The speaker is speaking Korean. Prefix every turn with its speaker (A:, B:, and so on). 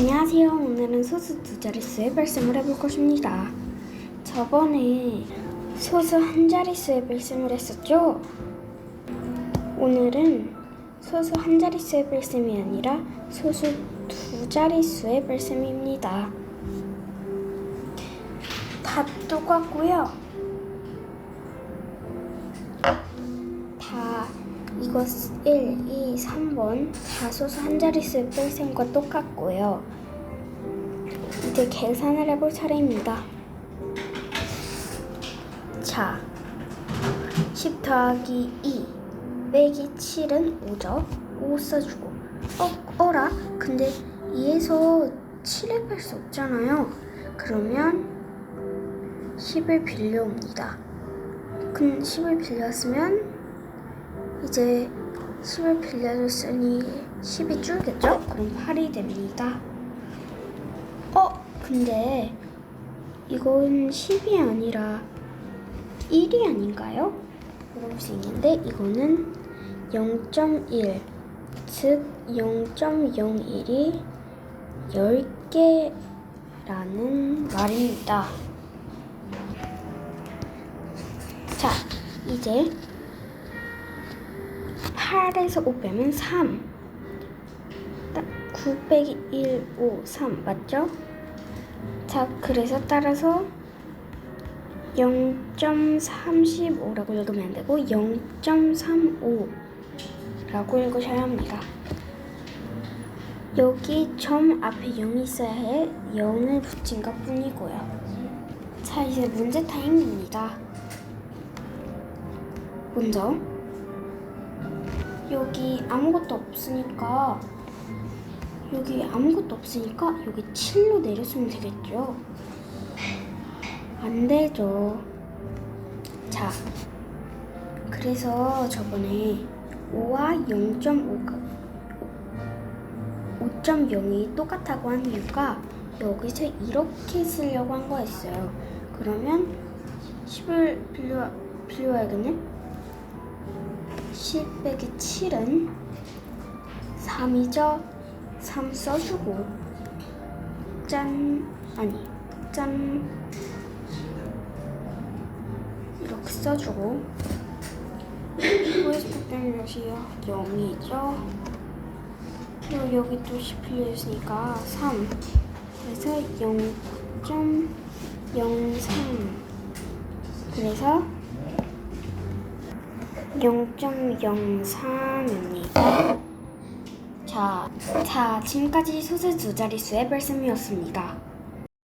A: 안녕하세요. 오늘은 소수 두 자릿수의 발음을 해볼 것입니다. 저번에 소수 한 자릿수의 발음을 했었죠? 오늘은 소수 한 자릿수의 발음이 아니라 소수 두 자릿수의 발음입니다. 다 똑같고요. 이거 1, 2, 3번 다 소수 한 자릿수의 뺄셈과 똑같고요. 이제 계산을 해볼 차례입니다. 자, 10 더하기 2 빼기 7은 5죠. 5 써주고. 어, 어라? 근데 2에서 7을 뺄 수 없잖아요. 그러면 10을 빌려옵니다. 근 10을 빌렸으면 이제 10을 빌려줬으니 10이 줄겠죠? 그럼 8이 됩니다. 어? 근데 이건 10이 아니라 1이 아닌가요? 물어볼 수 있는데 이거는 0.1, 즉 0.01이 10개라는 말입니다. 자, 이제 8에서 5 빼면 3. 딱 9 빼기 1, 5, 3 맞죠? 자, 그래서 따라서 0.35라고 읽으면 안 되고 0.35라고 읽으셔야 합니다. 여기 점 앞에 0이 있어야 해 0을 붙인 것 뿐이고요. 자, 이제 문제 타임입니다. 먼저 여기 아무것도 없으니까 여기 아무것도 없으니까 여기 7로 내렸으면 되겠죠? 안 되죠. 자, 그래서 저번에 5와 0.5가 5.0이 똑같다고 한 이유가 여기서 이렇게 쓰려고 한 거였어요. 그러면 10을 빌려, 빌려야겠네? 10 빼기 7은 3이죠? 3 써주고 짠 아니 짠 이렇게 써주고 5에서 빼면 몇이요? 0이죠? 그리고 여기 또 10 빌려있으니까 3 그래서 0.03 그래서 0.03입니다. 자, 자, 지금까지 소수 두 자릿수의 말씀이었습니다.